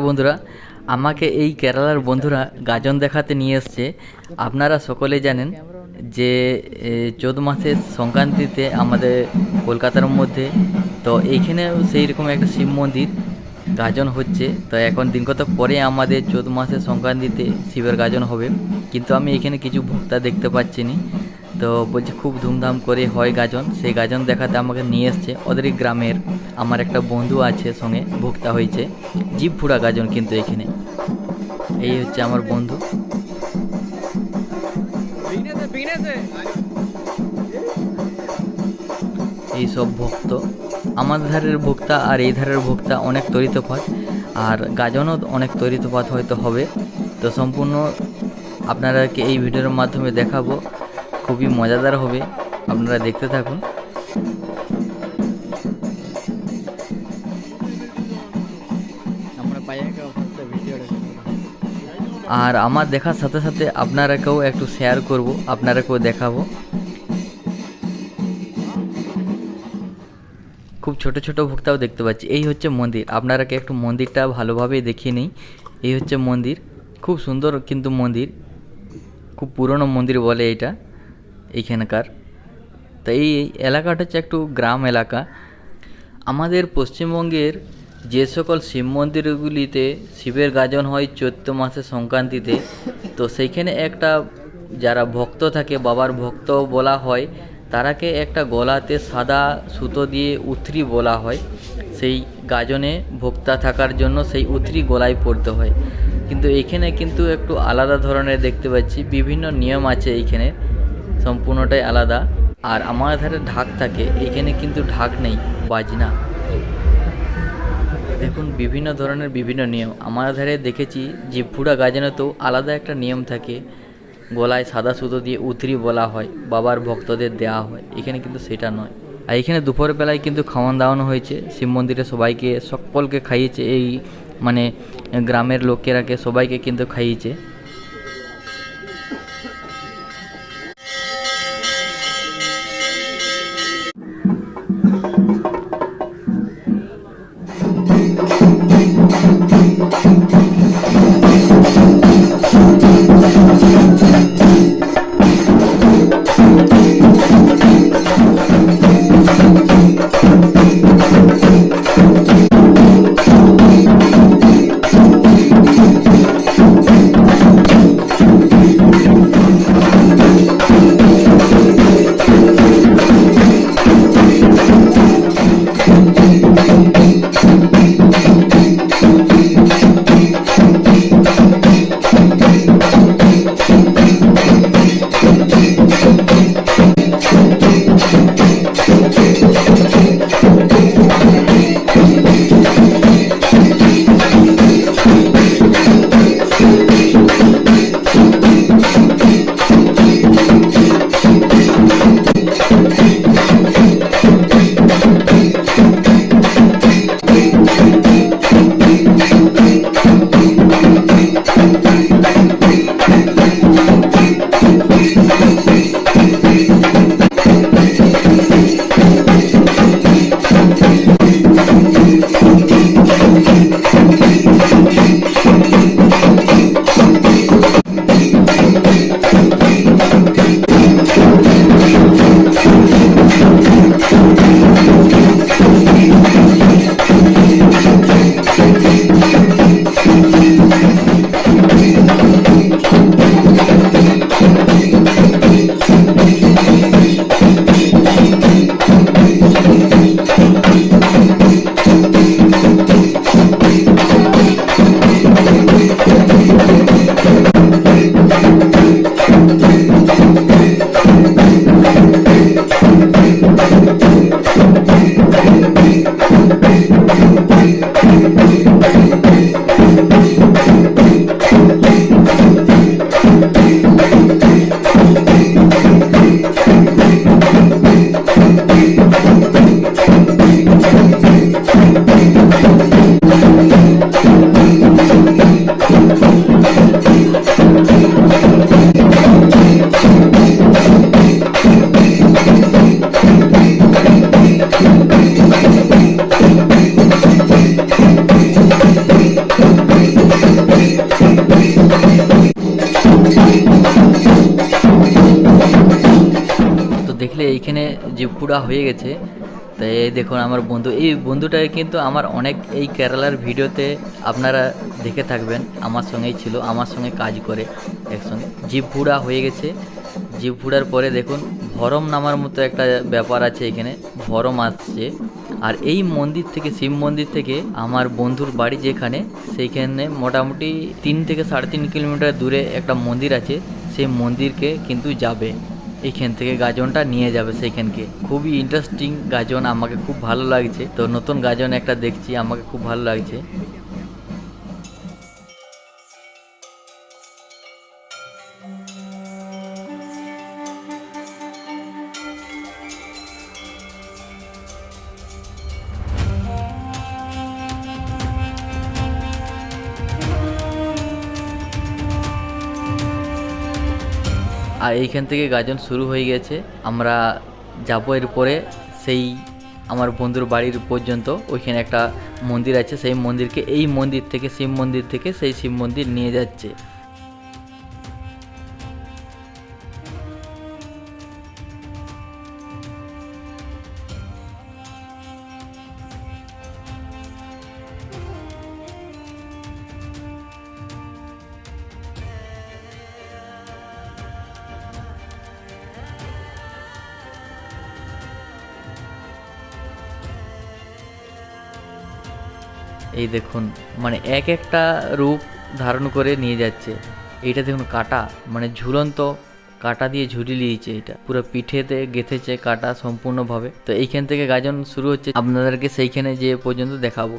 নমস্কার বন্ধুরা, আমাকে এই কেরালার বন্ধুরা গাজন দেখাতে নিয়ে এসছে। আপনারা সকলে জানেন যে চৌদ্দ মাসের সংক্রান্তিতে আমাদের কলকাতার মধ্যে, তো এইখানেও সেই রকম একটা শিব মন্দির গাজন হচ্ছে। তো এখন দিন কত পরে আমাদের চৌদ্দ মাসের সংক্রান্তিতে শিবের গাজন হবে। কিন্তু আমি এখানে কিছু ভক্তা দেখতে পাচ্ছি না। তো বলছে খুব ধুমধাম করে হয় গাজন। সেই গাজন দেখাতে আমাকে নিয়ে এসছে ওদেরই গ্রামের আমার একটা বন্ধু আছে সঙ্গে ভোক্তা হয়েছে। জিভ ফুড়া গাজন কিন্তু এখানে। এই হচ্ছে আমার বন্ধু। এই সব ভক্ত। আমার ধারের ভোক্তা আর এই ধারের ভোক্তা অনেক তরিতফাত আর গাজনও অনেক তরিতফাত হয়তো হবে। তো সম্পূর্ণ আপনারাকে এই ভিডিওর মাধ্যমে দেখাবো। খুবই মজাদার হবে। আপনারা দেখতে থাকুন। আর আমার দেখার সাথে সাথে আপনারাকেও একটু শেয়ার করব আপনারাকেও দেখাবো। খুব ছোট ছোট ভোক্তাও দেখতে পাচ্ছি। এই হচ্ছে মন্দির। আপনারাকে একটু মন্দিরটা ভালোভাবে দেখিয়ে নিই। এই হচ্ছে মন্দির। খুব সুন্দর কিন্তু মন্দির। খুব পুরনো মন্দির বলে এটা। এইখানকার তো এই এলাকাটা হচ্ছে একটু গ্রাম এলাকা। আমাদের পশ্চিমবঙ্গের যে সকল শিব মন্দিরগুলিতে শিবের গাজন হয় চৈত্র মাসের সংক্রান্তিতে, তো সেইখানে একটা যারা ভক্ত থাকে, বাবার ভক্ত বলা হয়, তারাকে একটা গলাতে সাদা সুতো দিয়ে উথরি বলা হয়। সেই গাজনে ভোক্তা থাকার জন্য সেই উথরি গলায় পড়তে হয়। কিন্তু এখানে কিন্তু একটু আলাদা ধরনের দেখতে পাচ্ছি, বিভিন্ন নিয়ম আছে এইখানে। সম্পূর্ণটাই আলাদা। আর আমার ধারে ঢাক থাকে, এখানে কিন্তু ঢাক নেই, বাজনা। দেখুন, বিভিন্ন ধরনের বিভিন্ন নিয়ম। আমার ধারে দেখেছি যে ফুড়া গাজানো তো আলাদা একটা নিয়ম থাকে। গলায় সাদা সুতো দিয়ে উতরি বলা হয়, বাবার ভক্তদের দেওয়া হয়। এখানে কিন্তু সেটা নয়। আর এখানে দুপুর বেলায় কিন্তু খাওয়ান দাওয়ানো হয়েছে। শিব মন্দিরে সবাইকে, সকলকে খাইয়েছে। এই মানে গ্রামের লোকেরাকে সবাইকে কিন্তু খাইয়েছে। তো দেখলে এইখানে যে পুরা হয়ে গেছে, তো এই দেখুন আমার বন্ধু, এই বন্ধুটাকে কিন্তু আমার অনেক এই কেরালার ভিডিওতে আপনারা দেখে থাকবেন, আমার সঙ্গেই ছিল, আমার সঙ্গে কাজ করে একসঙ্গে। জিভ পুরা হয়ে গেছে জিভ পুরার পরে দেখুন, ভরম নামার মতো একটা ব্যাপার আছে এখানে, ভরম আসছে। আর এই মন্দির থেকে, শিব মন্দির থেকে আমার বন্ধুর বাড়ি যেখানে, সেইখানে মোটামুটি তিন থেকে সাড়ে তিন কিলোমিটার দূরে একটা মন্দির আছে। সেই মন্দিরকে কিন্তু যাবে। এইখান থেকে গাজনটা নিয়ে যাবে সেইখানকে। খুবই ইন্টারেস্টিং গাজন, আমাকে খুব ভালো লাগছে। তো নতুন গাজন একটা দেখছি, আমাকে খুব ভালো লাগছে। আর এইখান থেকে গাজন শুরু হয়ে গেছে। আমরা যাব এরপরে সেই আমার বন্ধুর বাড়ির পর্যন্ত। ওইখানে একটা মন্দির আছে, সেই মন্দিরকে এই মন্দির থেকে, শিব মন্দির থেকে সেই শিব মন্দির নিয়ে যাচ্ছে। এই দেখুন মানে এক একটা রূপ ধারণ করে নিয়ে যাচ্ছে। এইটা দেখুন, কাটা মানে ঝুলন্ত কাটা দিয়ে ঝুলি নিয়েছে এটা। পুরো পিঠেতে গেঁথেছে কাটা সম্পূর্ণভাবে। তো এইখান থেকে গাজন শুরু হচ্ছে, আপনাদেরকে সেইখানে যে পর্যন্ত দেখাবো।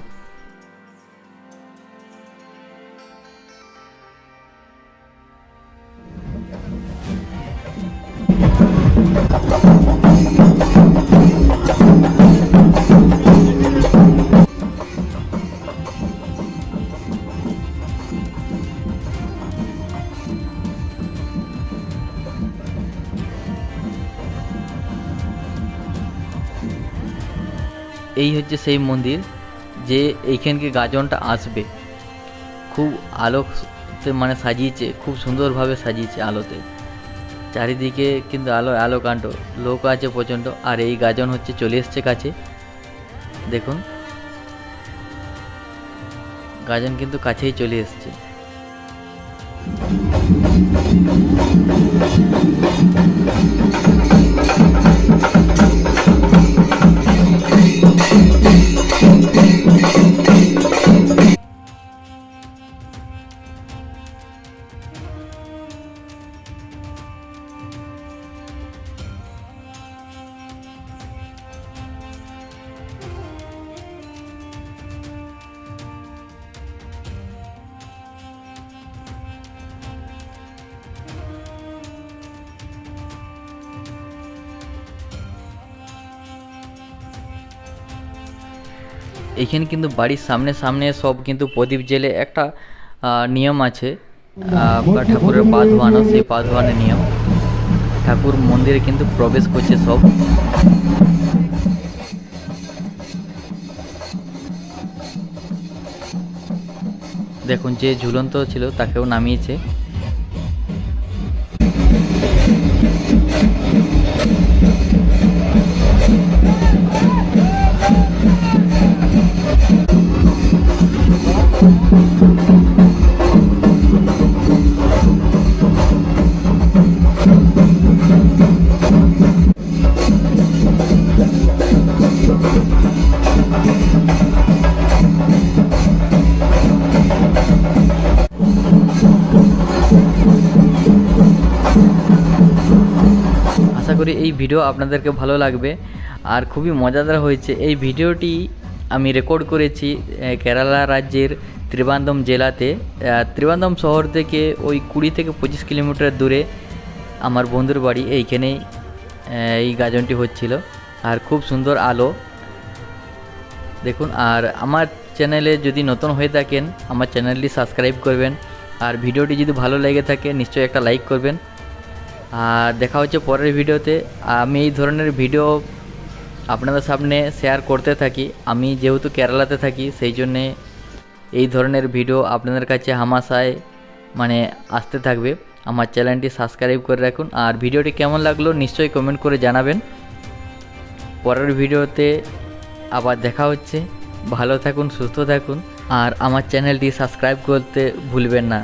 হচ্ছে সেই মন্দির যে এইখানকে গাজনটা আসবে। খুব আলোতে মানে সাজিয়েছে, খুব সুন্দরভাবে সাজিয়েছে আলোতে। চারিদিকে কিন্তু আলো আলো কাণ্ড, লোক আছে প্রচণ্ড, আর এই গাজন হচ্ছে চলে এসছে কাছে। দেখুন। গাজন কিন্তু কাছেই চলে এসছে। এইখানে কিন্তু বাড়ির সামনে সামনে সব কিন্তু প্রদীপ জেলে একটা নিয়ম আছে। ঠাকুরের পা ধোয়ানো সেই পা ধোয়ানোর নিয়ম। ঠাকুর মন্দিরে কিন্তু প্রবেশ করছে সব। দেখুন, যে ঝুলন্ত ছিল তাকেও নামিয়েছে। এই ভিডিও আপনাদেরকে ভালো লাগবে। আর খুবই মজাদার হয়েছে, এই ভিডিওটি আমি রেকর্ড করেছি কেরালা রাজ্যের ত্রিবান্দম জেলাতে। ত্রিবান্দম শহর থেকে ওই কুড়ি থেকে পঁচিশ কিলোমিটার দূরে আমার বন্ধুর বাড়ি, এইখানেই এই গাজনটি হচ্ছিল। আর খুব সুন্দর আলো। দেখুন, আর আমার চ্যানেলে যদি নতুন হয়ে থাকেন, আমার চ্যানেলটি সাবস্ক্রাইব করবেন। আর ভিডিওটি যদি ভালো লেগে থাকে, নিশ্চয়ই একটা লাইক করবেন। আর দেখা হচ্ছে পরের ভিডিওতে। আমি এই ধরনের ভিডিও আপনাদের সামনে শেয়ার করতে থাকি। আমি যেহেতু কেরালাতে থাকি, সেই জন্যে এই ধরনের ভিডিও আপনাদের কাছে হামাশায় মানে আসতে থাকবে। আমার চ্যানেলটি সাবস্ক্রাইব করে রাখুন। আর ভিডিওটি কেমন লাগল নিশ্চয়ই কমেন্ট করে জানাবেন। পরের ভিডিওতে আবার দেখা হচ্ছে। ভালো থাকুন, সুস্থ থাকুন। আর আমার চ্যানেলটি সাবস্ক্রাইব করতে ভুলবেন না।